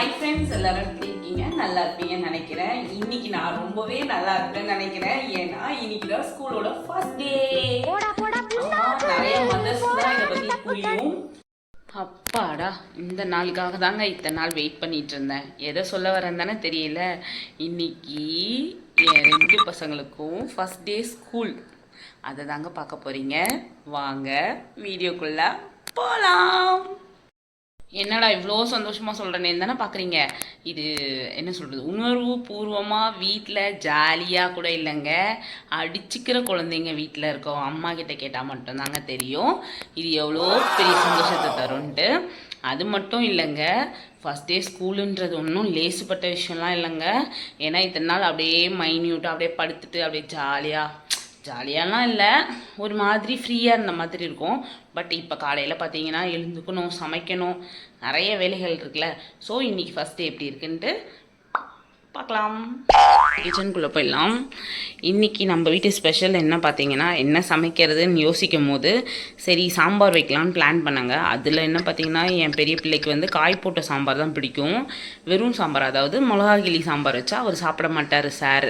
Hi friends எல்லாரும் எப்படி இருக்கீங்க? நல்லா இருப்பீங்கன்னு நினைக்கிறேன். இன்னைக்கு நான் ரொம்பவே நல்லா இருப்பேன்னு நினைக்கிறேன். ஏன்னா இன்னைக்கு தான் ஸ்கூலோட ஃபர்ஸ்ட் டே நிறைய மதர்ஸ் தான் இதை பத்தி புரியும். அப்பாடா இந்த நாளுக்காக தாங்க இத்தனை நாள் வெயிட் பண்ணிட்டு இருந்தேன். எதை சொல்ல வரேன்னு தானே தெரியல. இன்னைக்கு என் ரெண்டு பசங்களுக்கும் ஃபர்ஸ்ட் டே ஸ்கூல் அதை தாங்க பார்க்க போறீங்க. வாங்க வீடியோக்குள்ள போலாம். என்னடா இவ்வளோ சந்தோஷமாக சொல்கிறேன்னு தானே பார்க்குறீங்க இது என்ன சொல்கிறது உணர்வு பூர்வமாக வீட்டில் ஜாலியாக கூட இல்லைங்க. அடிச்சுக்கிற குழந்தைங்க வீட்டில் இருக்கோம் அம்மா கிட்ட கேட்டால் மட்டும்தாங்க தெரியும். இது எவ்வளோ பெரிய சந்தோஷத்தை தரும்ன்ட்டு. அது மட்டும் இல்லைங்க. ஃபஸ்ட் டே ஸ்கூலுன்றது ஒன்றும் லேசுப்பட்ட விஷயம்லாம் இல்லைங்க. ஏன்னா இத்தனை நாள் அப்படியே மைன்யூட்டாக அப்படியே படுத்துட்டு அப்படியே ஜாலியாக ஜாலியாலாம் இல்லை. ஒரு மாதிரி ஃப்ரீயாக இருந்த மாதிரி இருக்கும். பட் இப்போ காலையில் பார்த்தீங்கன்னா எழுந்துக்கணும் சமைக்கணும். நிறைய வேலைகள் இருக்குல்ல. ஸோ இன்னைக்கு ஃபஸ்ட்டு எப்படி இருக்குன்ட்டு பார்க்கலாம். கிச்சனுக்குள்ளே போயிடலாம். இன்றைக்கி நம்ம வீட்டு ஸ்பெஷல் என்ன பார்த்தீங்கன்னா என்ன சமைக்கிறதுன்னு யோசிக்கும் போது சரி சாம்பார் வைக்கலாம்னு பிளான் பண்ணாங்க. அதில் என்ன பார்த்தீங்கன்னா என் பெரிய பிள்ளைக்கு வந்து காய் போட்ட சாம்பார் தான் பிடிக்கும். வெறும் சாம்பார்? அதாவது மிளகா கிளி சாம்பார் வச்சா அவர் சாப்பிட மாட்டார் சார்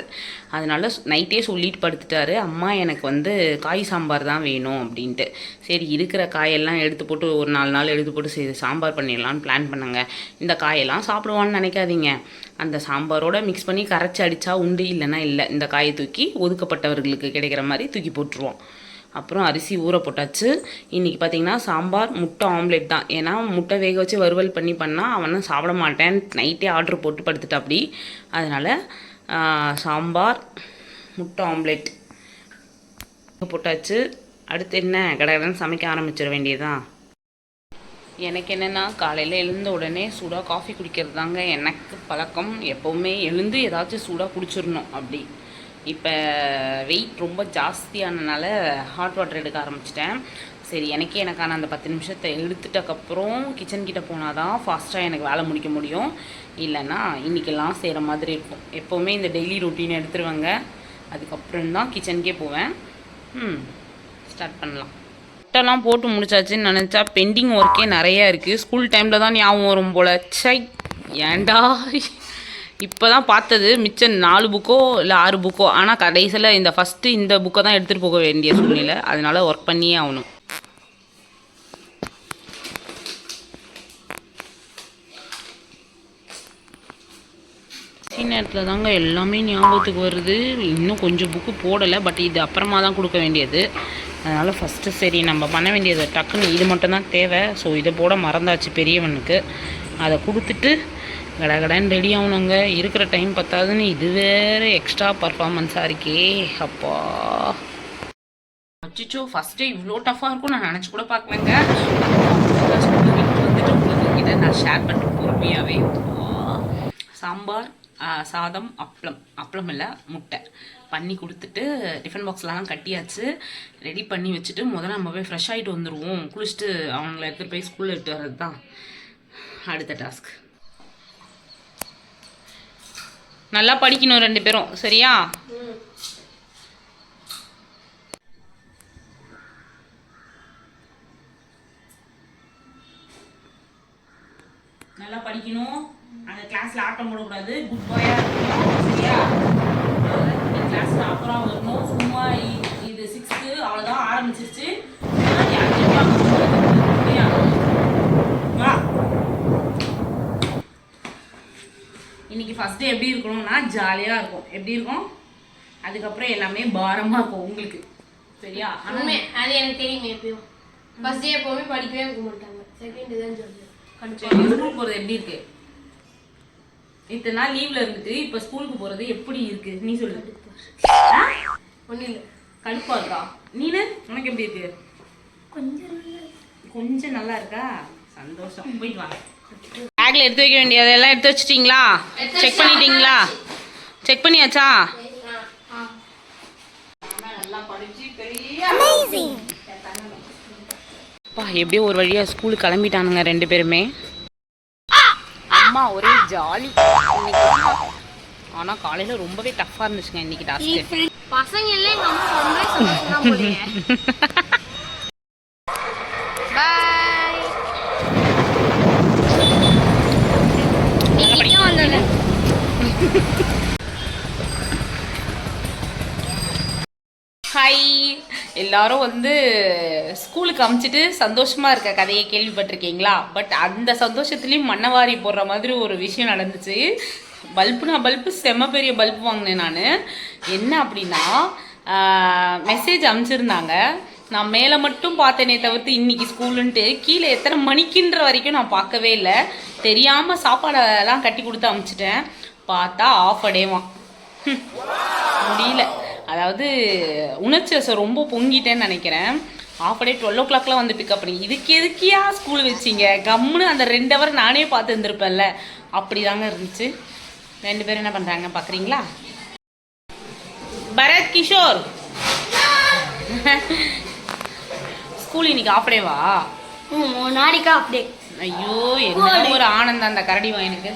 அதனால நைட்டே சொல்லிட்டு படுத்துட்டாரு. அம்மா எனக்கு வந்து காய் சாம்பார் தான் வேணும் அப்படின்ட்டு. சரி இருக்கிற காயெல்லாம் எடுத்து போட்டு ஒரு நாலு நாள் எடுத்து போட்டு சரி சாம்பார் பண்ணிடலான்னு பிளான் பண்ணாங்க. இந்த காயெல்லாம் சாப்பிடுவான்னு நினைக்காதீங்க. அந்த சாம்பாரோட மிக்ஸ் பண்ணி கரைச்சி அடித்தா உண்டு இல்லைன்னா இல்லை. இந்த காயை தூக்கி ஒதுக்கப்பட்டவர்களுக்கு கிடைக்கிற மாதிரி தூக்கி போட்டுருவோம். அப்புறம் அரிசி ஊற போட்டாச்சு. இன்றைக்கி பார்த்தீங்கன்னா சாம்பார் முட்டை ஆம்லேட் தான். ஏன்னா முட்டை வேக வச்சு வறுவல் பண்ணி பண்ணால் அவனும் சாப்பிட மாட்டேன். நைட்டே ஆர்டர் போட்டு படுத்துட்டா அப்படி அதனால் சாம்பார் முட்டை ஆம்லேட் போட்டாச்சு. அடுத்து என்ன? கடகடன்னு சமைக்க ஆரம்பிச்சிட வேண்டியதுதான். எனக்கு என்னென்னா காலையில் எழுந்த உடனே சூடாக காஃபி குடிக்கிறது தாங்க எனக்கு பழக்கம். எப்போவுமே எழுந்து ஏதாச்சும் சூடாக குடிச்சிடணும் அப்படி. இப்போ வெயிட் ரொம்ப ஜாஸ்தியானனால ஹாட் வாட்டர் எடுக்க ஆரம்பிச்சிட்டேன். சரி எனக்கே எனக்கான அந்த பத்து நிமிஷத்தை எடுத்துட்டக்கப்புறம் கிச்சன் கிட்டே போனால் தான் ஃபாஸ்ட்டாக எனக்கு வேலை முடிக்க முடியும். இல்லைன்னா இன்றைக்கெல்லாம் செய்கிற மாதிரி இருக்கும். எப்போவுமே இந்த டெய்லி ரொட்டீன் எடுத்துருவாங்க. அதுக்கப்புறம் தான் கிச்சனுக்கே போவேன். ம் ஸ்டார்ட் பண்ணலாம். முட்டைலாம் போட்டு முடிச்சாச்சுன்னு நினச்சா பெண்டிங் ஒர்க்கே நிறையா இருக்குது ஸ்கூல் டைமில் தான் ஞாபகம் வரும் போல். சை ஏன்டா? இப்போ தான் பார்த்தது. மிச்சம் நாலு புக்கோ இல்லை ஆறு புக்கோ ஆனால் கடைசியில் இந்த ஃபஸ்ட்டு இந்த புக்கை தான் எடுத்துகிட்டு போக வேண்டிய சூழ்நிலை. அதனால ஒர்க் பண்ணியே ஆகணும். நேரத்தில் தாங்க எல்லாமே ஞாபகத்துக்கு வருது. இன்னும் கொஞ்சம் புக்கு போடலை. பட் இது அப்புறமா தான் கொடுக்க வேண்டியது. அதனால் ஃபஸ்ட்டு சரி நம்ம பண்ண வேண்டியது டக்குன்னு இது மட்டும்தான் தேவை. ஸோ இதை போட மறந்தாச்சு பெரியவனுக்கு. அதை கொடுத்துட்டு கடகடன்னு ரெடி ஆகணுங்க. இருக்கிற டைம் பத்தாதுன்னு இது வேறு எக்ஸ்ட்ரா பர்ஃபார்மன்ஸாக இருக்கே. அப்பா. அச்சிச்சோ ஃபஸ்ட்டே இவ்வளோ டஃப்பாக இருக்கும் நான் நினச்சி கூட பார்க்கலங்க. வந்துட்டு இதை நான் ஷேர் பண்ணுறேன் பொறுமையாகவே சாம்பார். சாதம் அப்பளம். அப்பளம் இல்லை முட்டை. பண்ணி கொடுத்துட்டு டிஃபன் பாக்ஸ்லாம் கட்டியாச்சு. ரெடி பண்ணி வச்சுட்டு முதல்ல நம்ம போய் ஃப்ரெஷ் ஆகிட்டு வந்துடுவோம் குளிச்சுட்டு அவங்கள எடுத்துகிட்டு போய் ஸ்கூலில் எடுத்து வர்றது தான் அடுத்த டாஸ்க் நல்லா படிக்கணும் ரெண்டு பேரும். சரியா? நல்லா படிக்கணும். அந்த கிளாஸ்ல ஆட்டம் போடக்கூடாது. குட் பாயா இருக்கணும். சரியா? இந்த கிளாஸ்ல அப்புறம் வரணும் சும்மா இது சிக்ஸ்த்து அவ்வளோதான் ஆரம்பிச்சிருச்சு. இன்னைக்கு ஃபர்ஸ்ட் டே எப்படி இருக்கணும்னா ஜாலியாக இருக்கும். எப்படி இருக்கும்? அதுக்கப்புறம் எல்லாமே பாரமாக இருக்கும் உங்களுக்கு. சரியா? உண்மை அது எனக்கு தெரியுமே எப்பயும். ஃபர்ஸ்ட் டே எப்பவுமே படிக்கவே இருக்க மாட்டாங்க செகண்ட் தான் சொல்லுவேன். ஸ்கூல் போகிறது எப்படி இருக்கு? இத்தனை நாள் லீவ்ல இருந்துட்டு இப்போ ஸ்கூலுக்கு போகிறது எப்படி இருக்கு? நீ சொல்லு? ஒன்றும் இல்லை. கடுப்பா இருக்கா? நீனு? உனக்கு எப்படி இருக்கு? கொஞ்சம் கொஞ்சம் நல்லா இருக்கா? சந்தோஷம். போயிட்டு வாங்க. பேக்ல எடுத்து வைக்க வேண்டியதெல்லாம் எடுத்து வச்சிட்டீங்களா? செக் பண்ணிட்டீங்களா? செக் பண்ணியாச்சா? அப்பா எப்படியோ ஒரு வழியா ஸ்கூலுக்கு கிளம்பிட்டானுங்க ரெண்டு பேருமே. அம்மா ஒரே ஜாலி. ஆனா காலையில ரொம்பவே டஃப்பா இருந்துச்சுங்க இன்னைக்கு டாஸ்க்கு பசங்க எல்லாம் எங்க அம்மா எல்லாரும் வந்து ஸ்கூலுக்கு அமுச்சிட்டு சந்தோஷமா இருக்க கதையை கேள்விப்பட்டிருக்கீங்களா? பட் அந்த சந்தோஷத்துலேயும் மண்ணவாரி போடுற மாதிரி ஒரு விஷயம் நடந்துச்சு. பல்புனா பல்பு செம்ம பெரிய பல்பு வாங்கினேன் நான். என்ன அப்படின்னா மெசேஜ் அனுப்பிச்சிருந்தாங்க நான் மேலே மட்டும் பார்த்தேனே தவிர்த்து இன்னைக்கு ஸ்கூலுன்ட்டு கீழே எத்தனை மணிக்குன்ற வரைக்கும் நான் பார்க்கவே இல்லை. தெரியாமல் சாப்பாடெல்லாம் கட்டி கொடுத்து அமுச்சிட்டேன். பார்த்தா ஆஃப் டேவான் முடியல. அதாவது உணர்ச்சி வசம் ரொம்ப பொங்கிட்டேன்னு நினைக்கிறேன். ஆஃப் டே டுவெல் ஓ கிளாக்லாம் வந்து பிக்கப் பண்ணி இதுக்கு எதுக்கியா ஸ்கூல் வச்சிங்க? கம்முன்னு அந்த ரெண்டு ஹவர் நானே பார்த்து இருந்திருப்பேன்ல. அப்படி தாங்க இருந்துச்சு. ரெண்டு பேரும் என்ன பண்ணுறாங்க பார்க்குறீங்களா பரத் கிஷோர். ஸ்கூல் இன்னைக்கு ஆஃப் டேவா நாளைக்கா அப்படியே ஐயோ என்ன ஒரு ஆனந்தம் அந்த கரடி வாயினுக்கு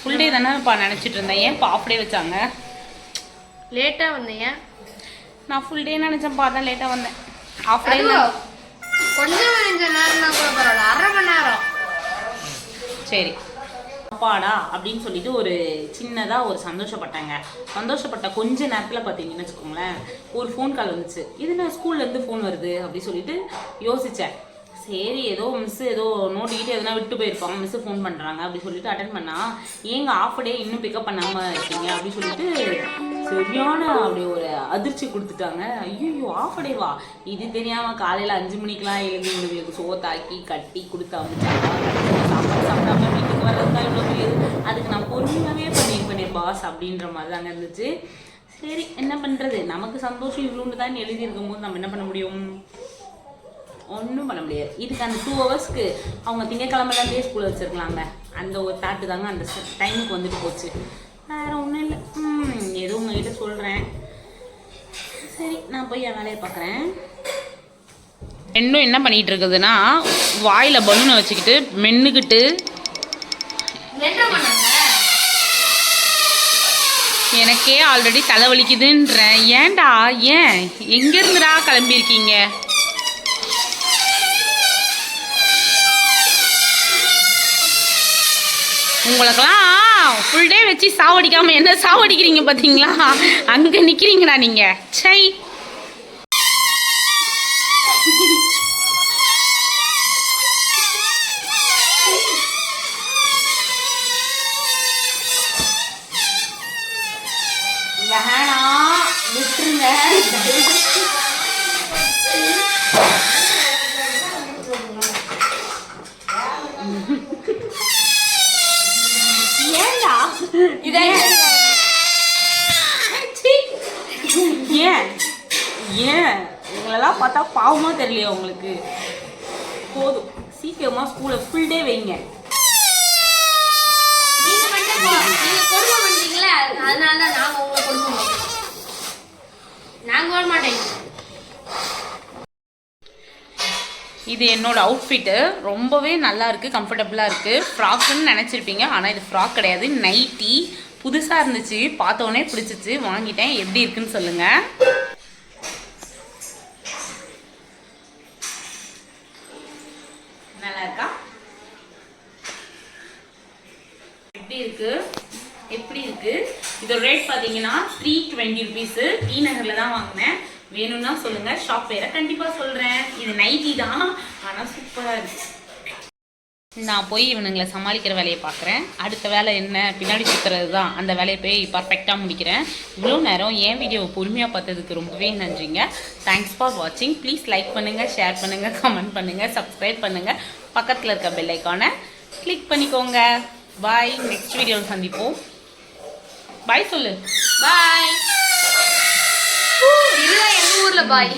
ஃபுல் டே தானேப்பா நினச்சிட்டு இருந்தேன். ஏன் ஆஃப் டே வச்சாங்க? லேட்டாக வந்தீங்க? நான் ஃபுல் டே நினச்சேன் பார்த்தா லேட்டாக வந்தேன். ஆஃப் டே கொஞ்சம் கொஞ்ச நேரம்னா கூட பரவாயில்ல. அரை மணி நேரம். சரி. அப்பாடா அப்படின்னு சொல்லிட்டு ஒரு சின்னதாக ஒரு சந்தோஷப்பட்டாங்க. சந்தோஷப்பட்ட கொஞ்ச நேரத்தில் பார்த்தீங்கன்னு வச்சுக்கோங்களேன் ஒரு ஃபோன் கால் வந்துச்சு. இது நான் ஸ்கூல்லேருந்து ஃபோன் வருது அப்படின்னு சொல்லிட்டு யோசித்தேன் சரி ஏதோ மிஸ் ஏதோ நோட்டிக்கிட்டு எதனா விட்டு போயிருப்பாங்க மிஸ் ஃபோன் பண்ணுறாங்க அப்படி சொல்லிட்டு அட்டன் பண்ணா ஏங்க ஆஃப் டே இன்னும் பிக்கப் பண்ணாமல் இருக்கீங்க அப்படின்னு சொல்லிட்டு சரியான அப்படி ஒரு அதிர்ச்சி கொடுத்துட்டாங்க. ஐயோ ஆஃப் டேவா இது தெரியாமல் காலையில் அஞ்சு மணிக்கெலாம் எழுந்து இவங்களுக்கு சோத்தாக்கி கட்டி கொடுத்து அமைச்சாங்க. சாப்பாடு சாப்பிடாம வீட்டுக்கு வர்றதுதான் இவ்வளோ பெரிய அதுக்கு நான் பொறுமையாகவே பண்ணியிருப்பேனே பாஸ் அப்படின்ற மாதிரி தாங்க இருந்துச்சு. சரி என்ன பண்ணுறது நமக்கு சந்தோஷம் இவ்வளோண்டு தான் எழுதியிருக்கும் போது நம்ம என்ன பண்ண முடியும்? ஒன்றும் பண்ண முடியாது. இதுக்கு அந்த டூ ஹவர்ஸ்க்கு அவங்க திங்கக்கிழமைலேருந்தே ஸ்கூல் வச்சுருக்கலாங்க. அந்த ஒரு தாட்டு தாங்க அந்த டைமுக்கு வந்துட்டு போச்சு. வேறு ஒன்றும் இல்லை. ம் ஏதோ உங்ககிட்ட சொல்கிறேன் சரி நான் போய் என் வேலையை பார்க்குறேன் ரெண்டும் என்ன பண்ணிட்டு இருக்குதுன்னா வாயில பலூனை வச்சுக்கிட்டு மென்னுக்கிட்டு என்ன பண்ணாங்க? எனக்கே ஆல்ரெடி தலைவலிக்குதுன்றேன். ஏன்டா? ஏன்? எங்கேருந்துடா கிளம்பியிருக்கீங்க? உங்களுக்கெல்லாம் ஃபுல் டே வச்சு சாவடிக்காமல் என்ன சாவடிக்கிறீங்க பார்த்தீங்களா அங்கே நிற்கிறீங்களா நீங்கள் சை தெரியலையா உங்களுக்கு? போதும். சீக்கிரமா ஸ்கூலை ஃபுல் டே வைங்க. அதனால தான் உங்களை வர மாட்டேங்க இது என்னோட அவுட்ஃபிட்டு ரொம்பவே நல்லா இருக்குது கம்ஃபர்டபுளாக இருக்குது ஃப்ராக்குன்னு நினச்சிருப்பீங்க ஆனால் இது ஃப்ராக் கிடையாது. நைட்டி புதுசாக இருந்துச்சு. பார்த்தோன்னே பிடிச்சிச்சு. வாங்கிட்டேன். எப்படி இருக்குன்னு சொல்லுங்கள் எப்படி இருக்கு? இதோட ரேட் பார்த்தீங்கன்னா த்ரீ டுவெண்ட்டி ருபீஸு டி நகரில் தான் வாங்கினேன். வேணும்னா சொல்லுங்க. ஷாப் பேரை கண்டிப்பாக சொல்கிறேன் இது நைட்டி தான். ஆனால் சூப்பராக இருக்கு. நான் போய் இவனுங்களை சமாளிக்கிற வேலையை பார்க்குறேன். அடுத்த வேலை என்ன? பின்னாடி சுற்றுறது தான். அந்த வேலையை போய் பர்ஃபெக்டாக முடிக்கிறேன். இவ்வளோ நேரம் என் வீடியோவை பொறுமையாக பார்த்ததுக்கு ரொம்பவே நன்றிங்க. தேங்க்ஸ் ஃபார் வாட்சிங் ப்ளீஸ் லைக் பண்ணுங்கள் ஷேர் பண்ணுங்கள் கமெண்ட் பண்ணுங்கள் சப்ஸ்கிரைப் பண்ணுங்கள் பக்கத்தில் இருக்க பெல் கிளிக் பண்ணிக்கோங்க. பாய் நெக்ஸ்ட் வீடியோவில் சந்திப்போம். பாய் சொல்லு. பாய் இதுதான் எங்கள் ஊரில் பாய்